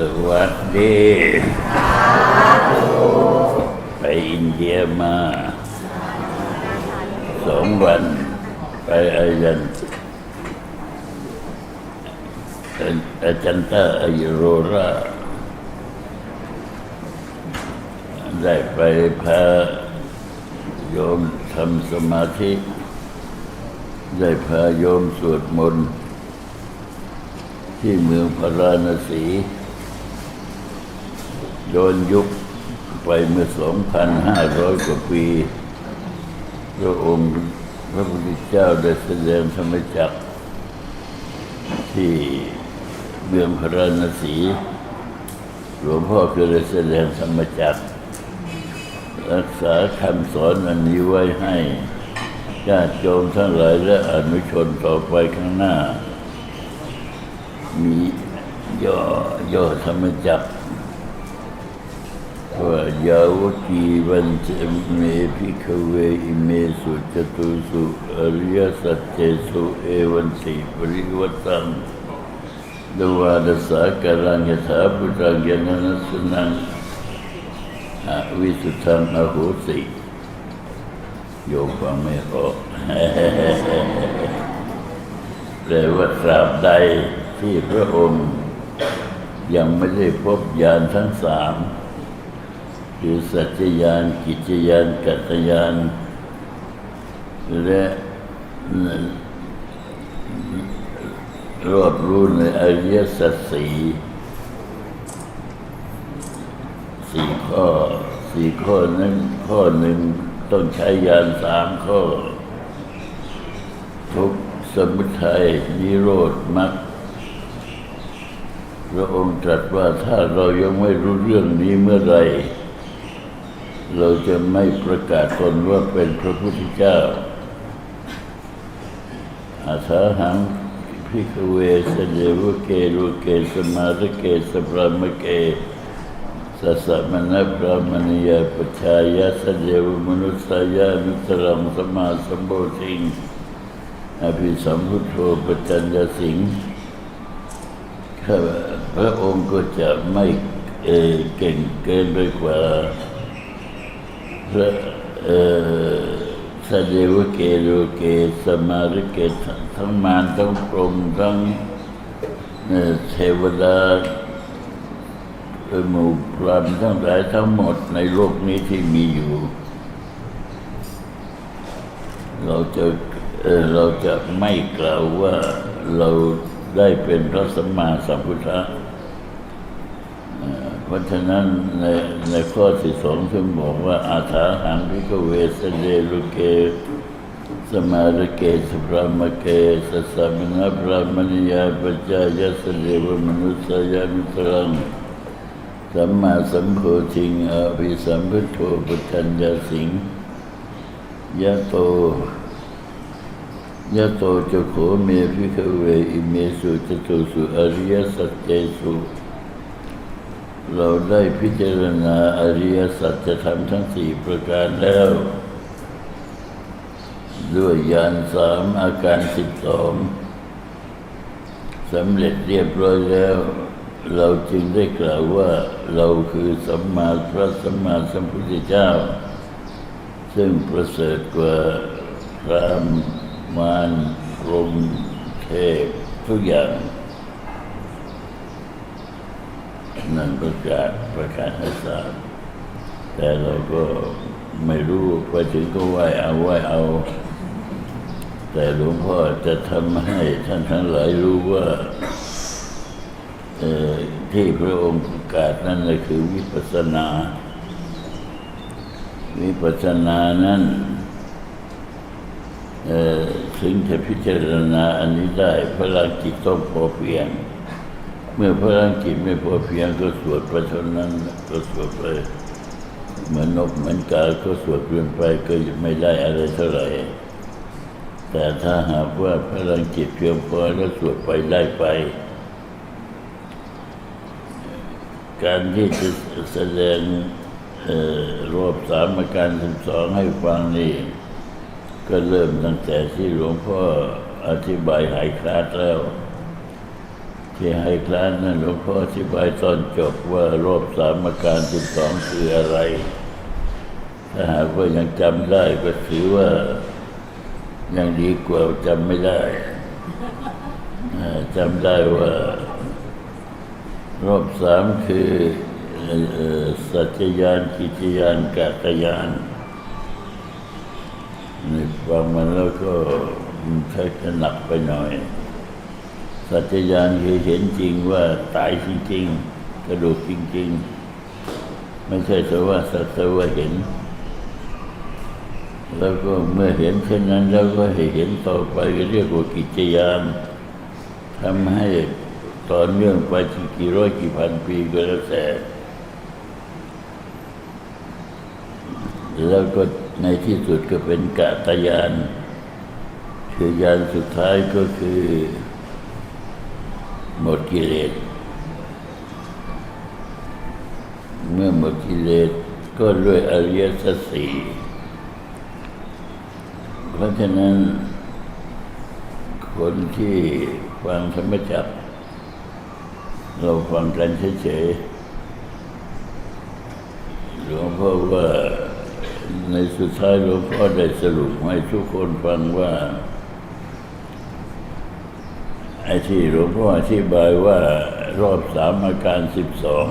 สวัสดีไปอินเดียมาสองวันไปอาจารย์อาจารย์ตาอายุโรราได้ไปพาโยมทำสมาธิ ได้พาโยมสวดมนต์ที่เมืองพาราณสี โดนยุบไปเมื่อ 2,500 กว่าปีพระองค์พระพุทธเจ้าได้แสดงธรรมจักร ที่เมืองพาราณสีหลวงพ่อก็ได้แสดงธรรมจักร รักษาคำสอนอันนี้ไว้ให้ญาติโยมทั้งหลายและอนุชนต่อไปข้างหน้า มีย่อย่อธรรมจักร ว่ายาวกีวันเจเมพิคเวอิเมสุจตุสุอริยสัจเจสุเอวันสีปริวัตังดวาดสาการังยถาปุตังยานัสนังอวิสุทธังอโหสิโยมฟังไม่ออกแปลว่าตราบใดที่พระองค์ ยังไม่ได้พบญาณทั้งสาม คือสัจจญาณกิจญาณกัตญาณและรอบรู้ในอริยสัจสี่สี่ข้อสี่ข้อนั้นข้อหนึ่งต้องใช้ญาณสามข้อ ทุกสมุทัยนิโรธมรรคพระองค์ตรัสว่าถ้าเรายังไม่รู้เรื่องนี้เมื่อไร เราจะไม่ประกาศตนว่าเป็นพระพุทธเจ้า อาสาหังพิกเวสเดวเกรุเกสมาระเกสปรามเกสัสะมณพรามณียปชายาสเดวมนุสายานุตรังสมาสัมโพธิงอภิสัมพุทโธปจัญญสิงพระองค์ก็จะไม่เก่งเกินไปกว่า สเดวเกโรเกสมาริเกทั้งมารทั้งพรหมทั้งเทวดาหมู่พรหมทั้งหลายทั้งหมดในโลกนี้ที่มีอยู่ เราจะเเราจะไม่กล่าวว่าเราได้เป็นพระสัมมาสัมพุทธะ เพราะฉะนั้นในในข้อที่สองถึงบอกว่าอาถาหังพิกเวสเดลุเก สมาลเกสพรามเกสัสสะมณพรามณียาปัจจายสเดวมนุสยามิตรังสัมมาสัมโพธิงอภิสัมพุทโธปุจัญญาสิงยะโตยะโตจะโขเมพิกเวอิเมสุจตุสุอริยสัจเจสุ เราได้พิจารณาอริยสัจธรรมทั้งสี่ประการแล้ว ด้วยญาณสามอาการสิบสองสำเร็จเรียบร้อยแล้ว เราจึงได้กล่าวว่าเราคือสัมมาพระสัมมาสัมพุทธเจ้า ซึ่งประเสริฐกว่าพรามมารพรหมเทพทุกอย่าง นั่นประกาศประกาศให้ทราบแต่เราก็ไม่รู้ไปถึงก็ไหวเอาไหวเอา แต่หลวงพ่อจะทำให้ท่านทั้งหลายรู้ว่าที่พระองค์ประกาศนั่นก็คือวิปัสสนา วิปัสสนานั้นเอ่อถึงจะพิจารณาอันนี้ได้พลังจิตต้องพอเพียง เมื่อพลังจิตไม่พอเพียงก็สวดไปเท่านั้นก็สวดไปเหมือนนกเหมือนกาก็สวดเกินไปก็ไม่ได้อะไรเท่าไหร่แต่ถ้าหากว่าพลังจิตเพียงพอแล้วสวดไปได้ไป การที่จะแสดงรวบสามอาการสิบสองให้ฟังนี่ ก็เริ่มตั้งแต่ที่หลวงพ่ออธิบายหายคลาดแล้ว ที่ให้คลานนั้นหลวงพ่ออธิบายตอนจบว่ารอบสามอาการสิบสองคืออะไร ถ้าหากว่ายังจำได้ก็ถือว่ายังดีกว่าจำไม่ได้อ่าจำได้ว่ารอบสามคือสัจจยานกิจยานกาตยานนี่ฟังมันแล้วก็มันใช้จะหนักไปหน่อย สัจจยานคือเห็นจริงว่าตายจริงๆ กระดูกจริงๆ ไม่ใช่แต่ว่าสัตว์ว่าเห็น แล้วก็เมื่อเห็นเช่นนั้นแล้วก็ให้เห็นต่อไปก็เรียกว่ากิจยานทำให้ต่อเนื่องไปกี่ร้อยกี่พันปีก็แล้วแต่แล้วก็ในที่สุดก็เป็นกาตยานคือยานสุดท้ายก็คือ หมดกิเลส เมื่อหมดกิเลสก็ด้วยอริยสัจสี่เพราะฉะนั้น คนที่ฟังธรรมจักรเราฟังกันเฉยๆหลวงพ่อว่าในสุดท้ายหลวงพ่อได้สรุปให้ทุกคนฟังว่า ไอ้ที่หลวงพ่ออธิบายว่ารอบสามอาการสิบสอง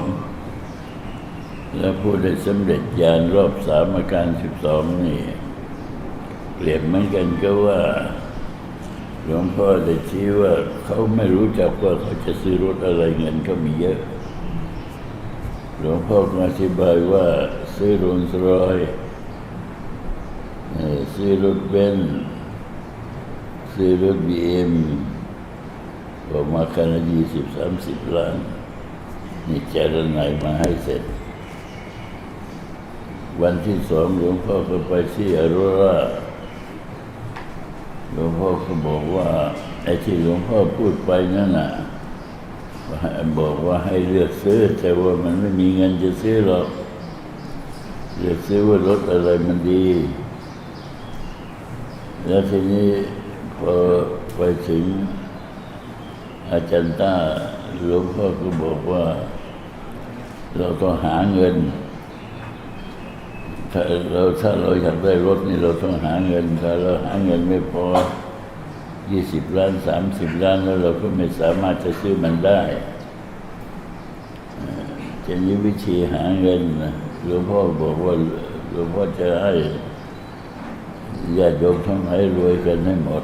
แล้วผู้ได้สำเร็จญาณรอบสามอาการสิบสองนี่เปรียบเหมือนกันก็ว่า หลวงพ่อได้ชี้ว่าเขาไม่รู้จักว่าเขาจะซื้อรถอะไรเงินก็มีเยอะ หลวงพ่อก็อธิบายว่าซื้อโรลส์รอยซื้อรถเบนซ์ซื้อรถบีเอ็ม ออกมาคันละยี่สิบสามสิบล้าน นี่เจรนายมาให้เสร็จ วันที่สองหลวงพ่อก็ไปที่อโรราหลวงพ่อก็บอกว่าไอ้ที่หลวงพ่อพูดไปนั่นน่ะบอกว่าให้เลือกซื้อ แต่ว่ามันไม่มีเงินจะซื้อหรอกเลือกซื้อว่ารถอะไรมันดี แล้วทีนี้พอไปถึง อาจารย์ต้าหลวงพ่อก็บอกว่า เราต้องหาเงินถ้าเราถ้าเราอยากได้รถนี่เราต้องหาเงินถ้าเราหาเงินไม่พอยี่สิบล้านสามสิบล้านแล้วเราก็ไม่สามารถจะซื้อมันได้จะนี้วิธีหาเงินนะหลวงพ่อบอกว่าหลวงพ่อจะให้ญาติโยมทั้งหลายรวยกันให้หมด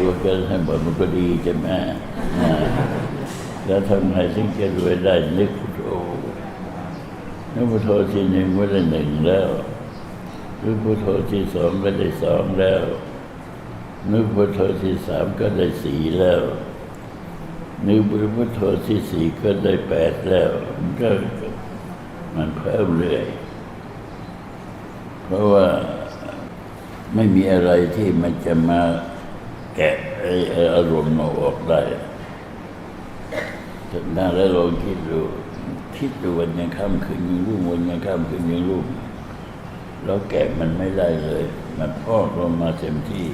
รวยกันให้หมดมันก็ดีใช่ไหมอ่าแล้วทำไงถึงจะรวยได้นึกพุทโธนึกพุทโธที่หนึ่งก็ได้หนึ่งแล้วนึกพุทโธที่สองก็ได้สองแล้วนึกพุทโธที่สามก็ได้สี่แล้วนึกพุทโธที่สี่ก็ได้แปดแล้ว มันก็มันเพิ่มเรื่อยเพราะว่าไม่มีอะไรที่มันจะมา แกะไอ้อารมณ์เราออกได้ถึงหน้าแล้วลองคิดดูคิดดูวันยังค่ำคืนยังรุ่งวันยังค่ำคืนยังรุ่งแล้วแกะมันไม่ได้เลย มันพอกลงมาเต็มที่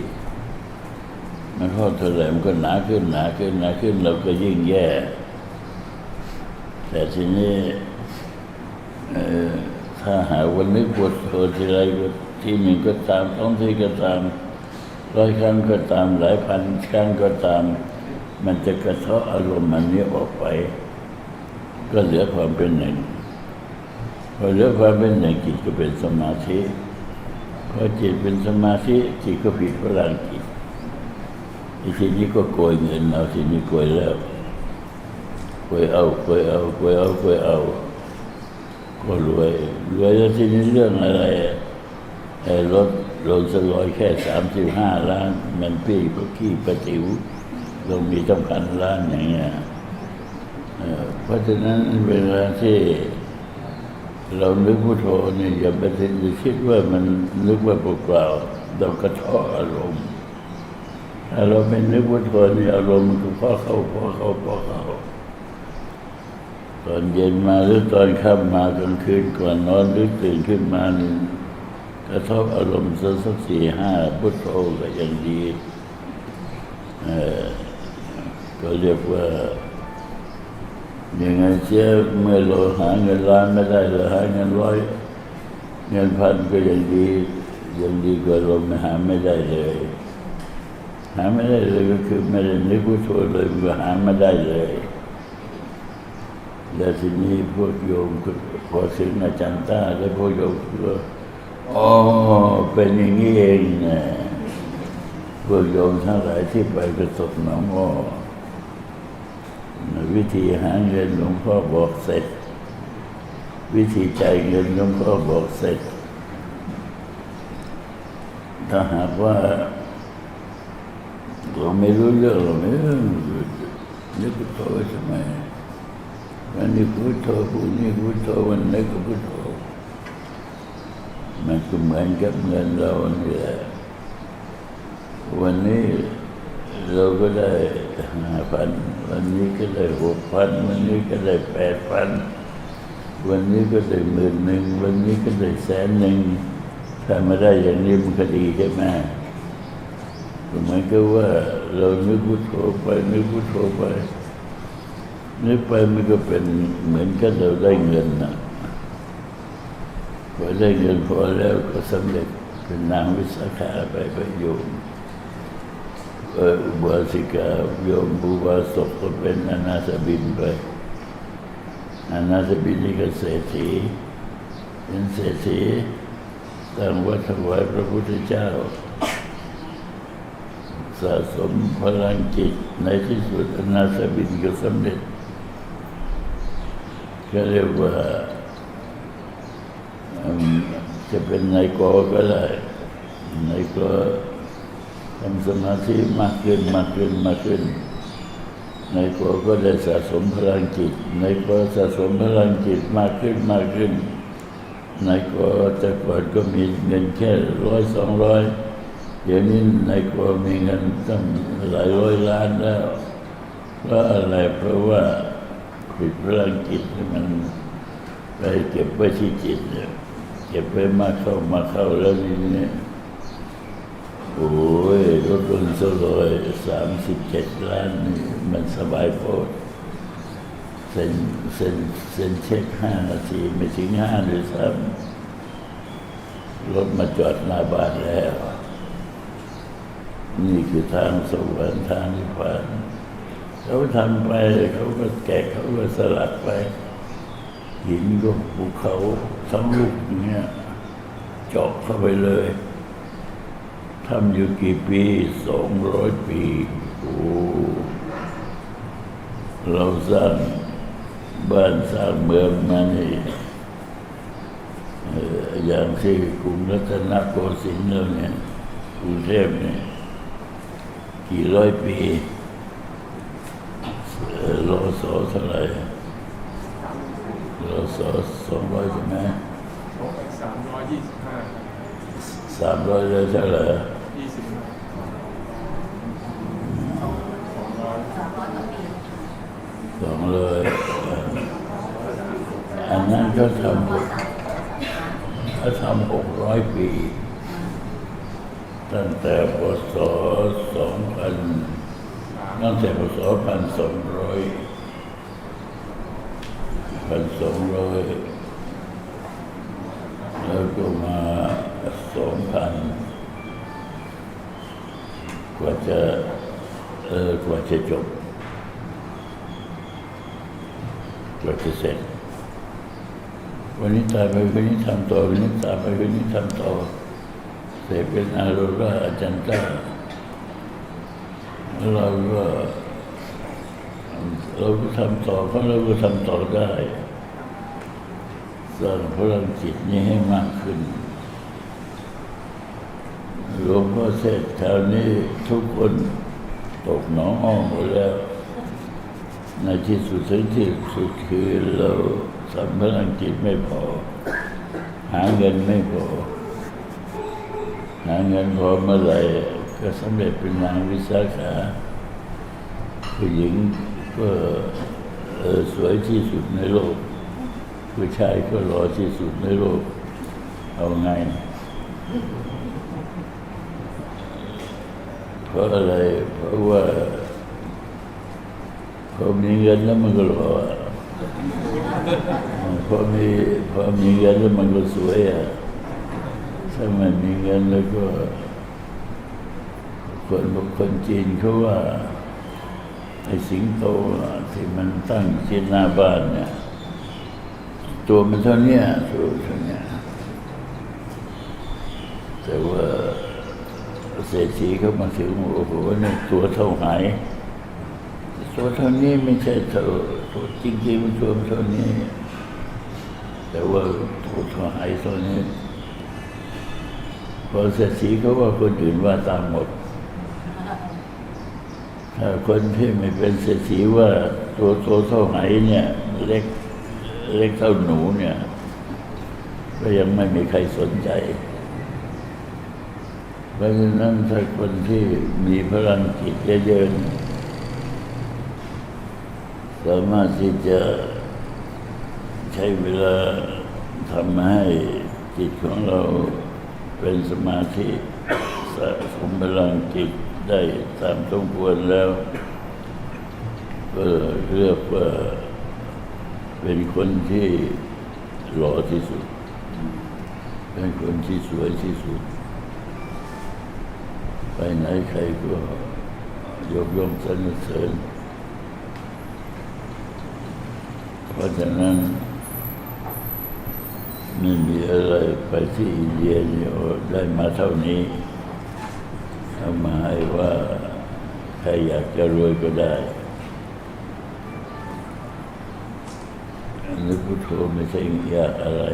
มันพอกเท่าไหร่มันก็หนาขึ้นหนาขึ้นหนาขึ้นเราก็ยิ่งแย่ แต่ทีนี้เออถ้าหาวันนึกบทโททีไรก็ทีหนึ่งก็ตามท้องที่ก็ตาม ร้อยครั้งก็ตามหลายพันครั้งก็ตาม มันจะกระเทาะอารมณ์มันนี้ออกไป ก็เหลือความเป็นหนึ่งพอเหลือความเป็นหนึ่งจิตก็เป็นสมาธิพอจิตเป็นสมาธิจิตก็ผิดพลังจิตไอ้ทีนี้ก็โกยเงินเอาทีนี้โกยแล้วโกยเอาโกยเอาโกยเอาโกยเอาก็รวยรวยแล้วทีนี้เรื่องอะไรไอ้รถ รถสลอยแค่สามสิบห้าล้าน มันปี้ก็ขี้ประจิ๋วเรามีต้องการล้านอย่างเงี้ยเพราะฉะนั้นเวลาที่ เรานึกพุทโธเนี่ยอย่าไปคิดว่ามันนึกว่าเปล่าเรากระเทาะอารมณ์ถ้าเราไม่นึกพุทโธเนี่ยอารมณ์มันก็พอเข้าพอเข้าพอเข้าตอนเย็นมาหรือตอนค่ำมากลางคืนก่อนนอนหรือตื่นขึ้นมานี่ กระทบอารมณ์สักสี่ห้าพุทโธก็ยังดีเอ่อก็เรียกว่ายังไงเชื่อเมื่อเราหาเงินล้านไม่ได้เราหาเงินร้อยเงินพันก็ยังดียังดีกว่าเราไม่หาไม่ได้เลย หาไม่ได้เลยก็คือไม่ได้นึกพุทโธเลยมันก็หาไม่ได้เลยแล้วทีนี้พวกโยมก็พอถึงอาจารย์ต้าแล้วพวกโยมก็ อ๋อ เป็นอย่างนี้เองนะพวกโยมทั้งหลายที่ไปประสบหนองอ้อวิธีหาเงินหลวงพ่อบอกเสร็จ วิธีจ่ายเงินหลวงพ่อบอกเสร็จ ถ้าหากว่าเราไม่รู้เรื่องเราไม่รู้นึกพุทโธใช่ไมวันนี้พุทโธผู้นี้พุทโธวันนี้ก็พุทโธ มันก็เหมือนกับเงินเราเนี่แหละวันนี้เราก็ได้ห้าพันวันนี้ก็ได้หกพันวันนี้ก็ได้แปดพันวันนี้ก็ได้หมื่นหนึ่งวันนี้ก็ได้แสนหนึ่งถ้าม่ได้อย่างนี้มันก็ดีใช่ไหมเหมือนกับว่าเรานึกพุทโธไปนึกพุทโธไปนึกไปมันก็เป็นเหมือนกับเราได้เงินนะ พอได้เงินพอแล้วก็สำเร็จเป็นนางวิสาขาไปไปโยมเอออุบาสิกาโยมบุบาสกก็เป็นอนาถบินไปอนาถบินนี่ก็เศรษฐีเป็นเศรษฐีตั้งวัดถวายพระพุทธเจ้า สะสมพลังจิตในที่สุดอนาถบินก็สำเร็จก็เรียกว่า จะเป็นนายกอก็ได้นายกอทำสมาธิมากขึ้นมากขึ้นมากขึ้นนายกอก็ได้สะสมพลังจิตนายกอสะสมพลังจิตมากขึ้นมากขึ้นนายกอแต่ก่อนก็มีเงินแค่ร้อยสองร้อยเดี๋ยวนี้ในครัวมีเงินตั้งหลายร้อยล้านแล้วเพราะอะไรเพราะว่าผิดพลังจิตมันไปเก็บไว้ที่จิตเนี่ย เก็บไว้มากเข้ามาเข้าแล้วนี่เนี่ยโอ้ยรถยนสลอยสามสิบเจ็ดล้านนี่มันสบายโพดเซ็นเซ็นเซ็นเช็คห้านาทีไม่ถึงห้าเลยซ้ำรถมาจอดหน้าบ้านแล้ว นี่คือทางสวรรค์ทางนิพพานเขาทำไปเขาก็แกะเขาก็สลักไปหินก็ภูเขา ทั้งลูกอย่างเงี้ยเจาะเข้าไปเลยทำอยู่กี่ปีสองร้อยปีโอ้เราสร้างบ้านสร้างเมืองมานี่เอ่อย่างที่กรุงรัตนโกสินทร์เราเนี่ยกรุงเทพเนี่ยกี่ร้อยปีเรอสอเท่าไหร่ร สอสองร้อยใช่ไหมสามร้อยยี่สิบห้าสามร้อยเลยเท่าไหร่ยี่สิบสองร้อยสองร้อยอันนั้นก็ทำเขาทำหกร้อยปี ตั้งแต่พศสองพันตั้งแต่พศพันสองร้อย พันสองร้อยแล้วก็มาสองพันกว่าจะเออกว่าจะจบกว่าจะเสร็จวันนี้ตายไปวันนี้ทำต่อวันนี้ตายไปวันนี้ทำต่อเสร็จเป็นอารุราอาจารย์ก้าแล้วเราก็ เราก็ทำต่อเพราะเราก็ทำต่อได้สร้างพลังจิตนี้ให้มากขึ้นหลวงพ่อเทศน์คราวนี้ทุกคนตกหนองอ้อมหมดแล้ว ในที่สุดถึงที่สุดคือเราทำพลังจิตไม่พอ หาเงินไม่พอ หาเงินพอเมื่อไหร่ก็สำเร็จเป็นนางวิสาขาผู้หญิง ก็เอ่อสวยที่สุดในโลก ผู้ชายก็หล่อที่สุดในโลก เอาไง เพราะอะไร เพราะว่าพอมีเงินแล้วมันก็หล่ออะพอมีพอมีเงินแล้วมันก็สวยอะถ้าไม่มีเงินแล้วก็คนคนจีนเขาว่า ไอ้สิงโตที่มันตั้งที่หน้าบ้านเนี่ย ตัวมันเท่านี้ตัวเท่านี้แต่ว่าเศรษฐีเขามาถึงโอ้โหเนี่ยตัวเท่าไหายตัวเท่านี้ไม่ใช่เท่าตัวจริงๆมันตัวเท่านี้ แต่ว่าตัวเท่าไหายเท่านี้พอเศรษฐีเขาว่าคนอื่นว่าตามหมด คนที่ไม่เป็นเศรษฐีว่าตัวโตเท่าไหนเนี่ย เล็กเล็กเท่าหนูเนี่ย ก็ยังไม่มีใครสนใจ เพราะฉะนั้นถ้าคนที่มีพลังจิตเยอะๆสามารถที่จะใช้เวลาทำให้จิตของเราเป็นสมาธิสะสมพลังจิต ได้ตามสมควรแล้วก็เรียกว่าเป็นคนที่หล่อที่สุด เป็นคนที่สวยที่สุด ไปไหนใครก็ยกย่องสรรเสริญเพราะฉะนั้นไม่มีอะไรไปที่อินเดียเนี่ยได้มาเท่านี้ เอามาให้ว่าใครอยากจะรวยก็ได้อันนี้พุทโธไม่ใช่ยากอะไร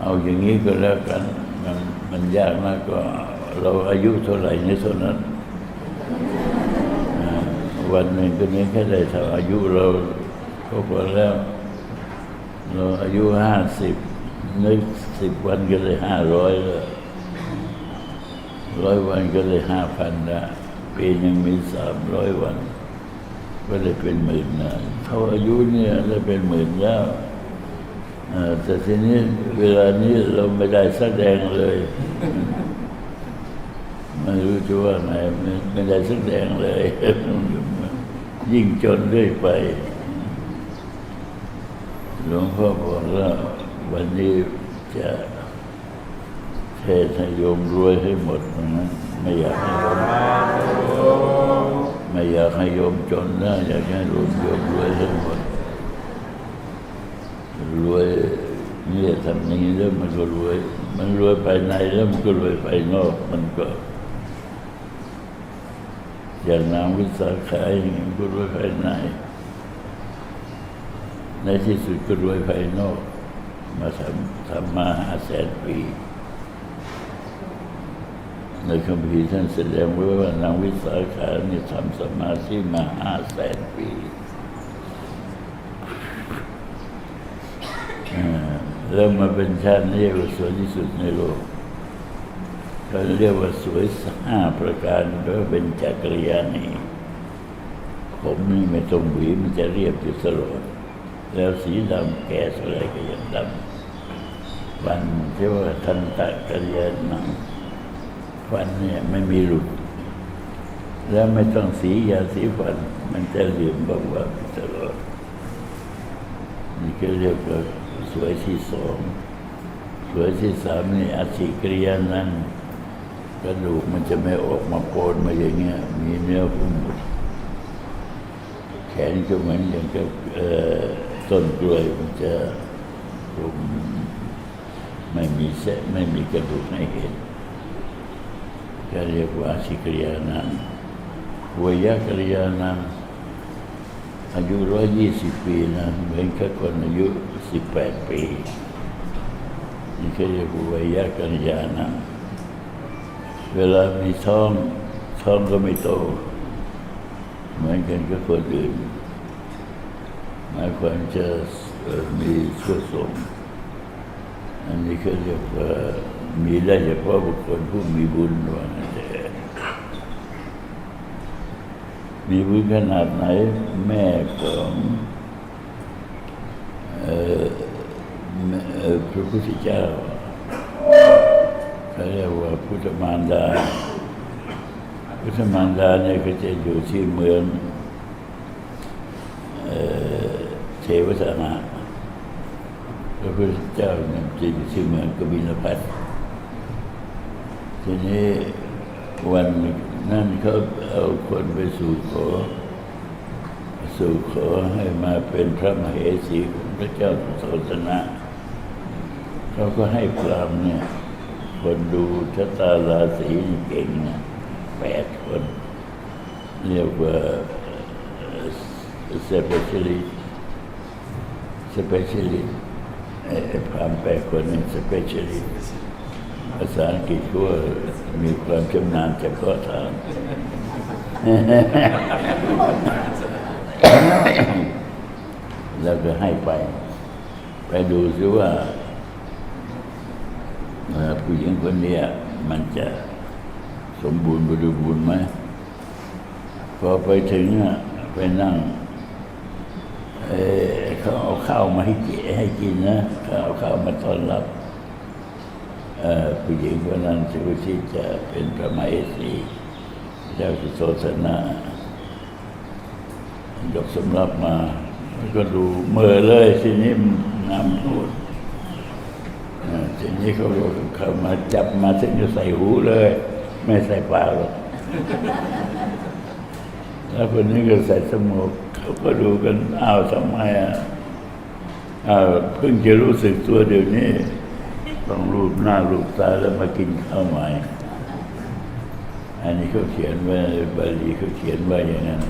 เอาอย่างนี้ก็แล้วกันมันมันยากมากก็ เราอายุเท่าไหร่ในเท่านั้น วันหนึ่งก็นี้แค่ได้เท่าอายุเราก็พอแล้ว เราอายุห้าสิบนึกสิบวันก็เลยห้าร้อยแล้ว ร้อยวันก็เลยห้าพันนะปีหนึ่งมีสามร้อยวัน ก็เลยเป็นหมื่นนะเท่าอายุเนี่ยเลยเป็นหมื่นแล้วแต่ทีนี้เวลานี้เราไม่ได้แสดงเลยไม่รู้จะว่าไงไม่ไม่ได้แสดงเลย ยิ่งจนเรื่อยไป หลวงพ่อบอกว่าวันนี้จะ เทศให้โยมรวยให้หมดนะไม่อยากให้โยมไม่อยากให้โยมจนนะอยากให้โยมโยมรวยให้หมดรวยนี่ทำอย่างนี้แล้วมันก็รวย มันรวยภายในแล้วมันก็รวยภายนอก มันก็ อย่างนางวิสาขาอย่างนี้มันก็รวยภายใน ในที่สุดก็รวยภายนอก มาทำทำมาห้าแสนปี ในคำพีท่านแสดงไว้ว่านางวิสาขาเนี่ยทำสมาธิมาห้าแสนปีแล้วมาเป็นชาตินี้ก็สวยที่สุดในโลกเขาเรียกว่าสวยห้าประการแล้วเป็นจักรยานีผมนี่ไม่ต้องหวีมันจะเรียบอยู่ตลอดแล้วสีดำแก่เท่าไรก็ยังดำฟันที่ว่าทันตะกัลยาณัง ฟันเนี่ยไม่มีหลุด แล้วไม่ต้องสียาสีฟัน มันจะเหลื่อมบอกว่าตลอดนี่ก็เรียกว่าสวยที่สองสวยที่สามนี่อาชีกริยานั้นกระดูกมันจะไม่ออกมาโปนมาอย่างเงี้ย มีเนื้อหุ้มหมดแขนก็เหมือนอย่างกับเอ่อต้นกล้วยมันจะรุมไม่มีเส้นไม่มีกระดูกให้เห็น ก็เรียกว่าอาชิกริยานันวยกริยานันอายุร้อยยี่สิบปีนะเหมือนกับคนอายุสิบแปดปีนี่ก็เรียกว่าวยกริยานันเวลามีท้องท้องก็ไม่โต เหมือนกันกับคนอื่นหมายความจะมีส่วนสมอันนี้ก็เรียกว่ามีได้เฉพาะบุคคลผู้มีบุญว่างั้นเถอะ มีบุญขนาดไหน แม่ของเอ่อแม่เอ่อพระพุทธเจ้าเขาเรียกว่าพุทธมารดา พุทธมารดาเนี่ยก็จะอยู่ที่เมืองเทวสหะพระพุทธเจ้าเนี่ยจะอยู่ที่เมืองกบิลพัททีนี้วัน นั้นเขาเอาคนไปสู่ขอ สู่ขอให้มาเป็นพระมเหสีของพระเจ้าสุโธทนะเขาก็ให้พรามเนี่ย คนดูชะตาราศีเก่งนะแปดคน เรียกว่าเซเปเชลิสเปเชลิไอ้พรามแปดคนนี่สเปเชลิ ภาษาอังกฤษก็มีความชำนาญเฉพาะทาง แล้วก็ให้ไป ไปดูซิว่าผู้หญิงคนนี้มันจะสมบูรณ์บริบูรณ์ไหมพอไปถึงไปนั่งเเขาเอาข้าวมาให้กินให้กินนะเขาเอาข้าวมาต้อนรับ ผู้หญิงคนนั้นชื่อที่จะเป็นพระมเหสีเจ้าสุโธทนะยกสำรับมาแล้วก็ดูเมื่อเลยทีนี้นำนูดอ่าทีนี้เขาเขามาจับมาถึงจะใส่หูเลย ไม่ใส่ปากหรอกแล้วคนนี้ก็ใส่สมูกเขาก็ดูกันอ้าวทำไมอะอ้าเพิ่งจะรู้สึกตัวเดี๋ยวนี้ ต้องรูปหน้ารูปตาแล้วมากินข้าวใหม่อันนี้เขาเขียนไว้บาลีเขาเขียนไว้อย่างนั้น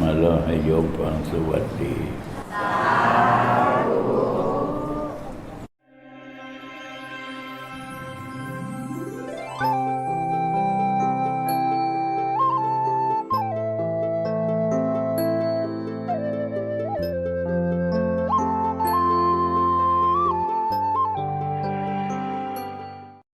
มาเล่าให้โยมฟังสวัสดี